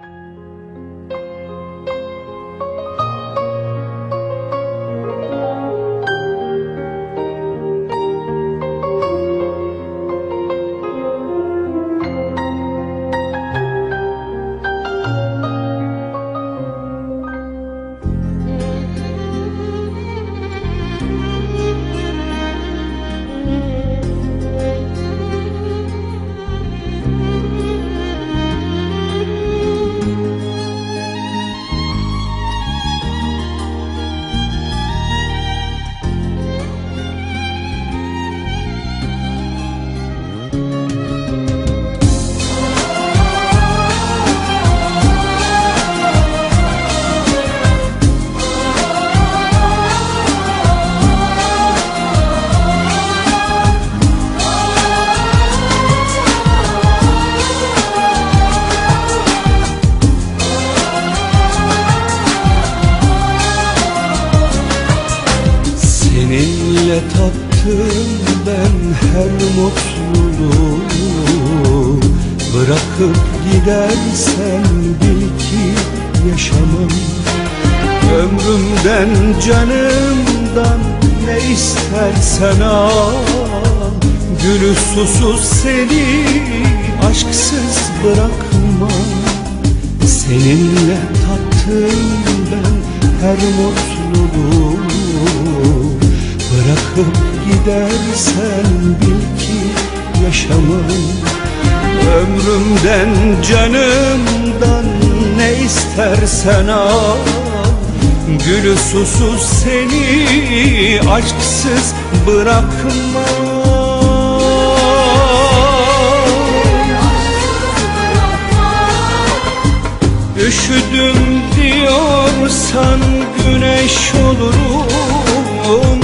you Seninle tattım ben her mutluluğu. Bırakıp gidersen bil ki yaşamam Ömrümden canımdan ne istersen al. Gülü susuz seni aşksız bırakmam. Seninle tattım ben her mutluluğu Bırakıp gidersen bil ki yaşamam Ömrümden canımdan ne istersen al. Gülü susuz seni aşksız bırakmam Üşüdüm diyorsan güneş olurum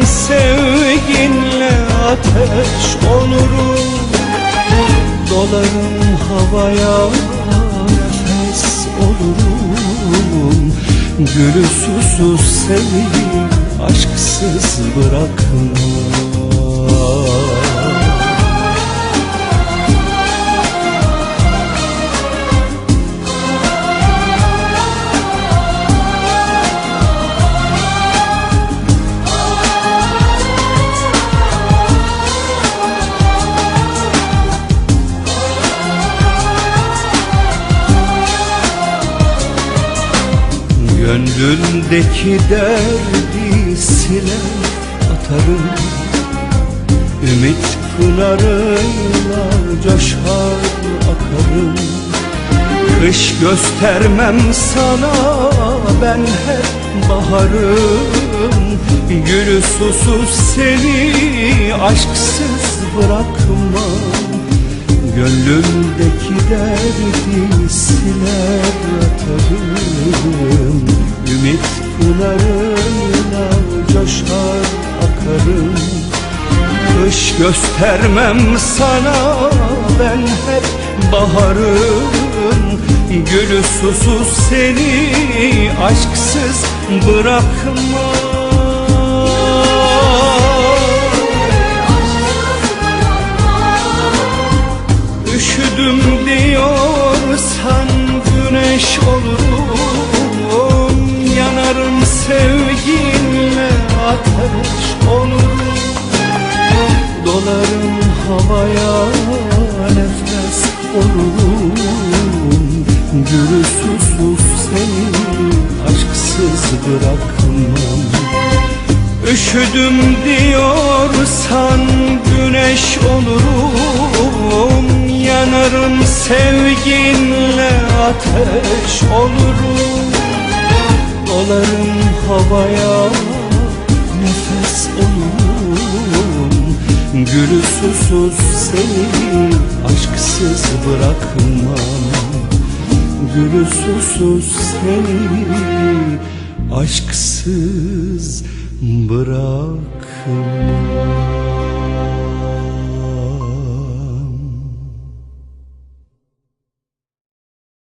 Dolarım havaya nefes olurum. Gülü susuz seni aşksız bırakmam Gönlündeki derdi siler atarım. Ümit pınarıyla coşar akarım. Kış göstermem sana ben hep baharım. Gülü susuz seni aşksız bırakmam. Gönlümdeki derdi siler göstermem sana. Ben hep baharım Gülü susuz seni aşksız bırakmam havaya nefes olurum susuz seni aşksız bırakmam. Üşüdüm diyorsan güneş olurum. Yanarım sevginle ateş olurum. Dolarım havaya Gülü susuz seni aşksız bırakmam. Gülü susuz seni aşksız bırakma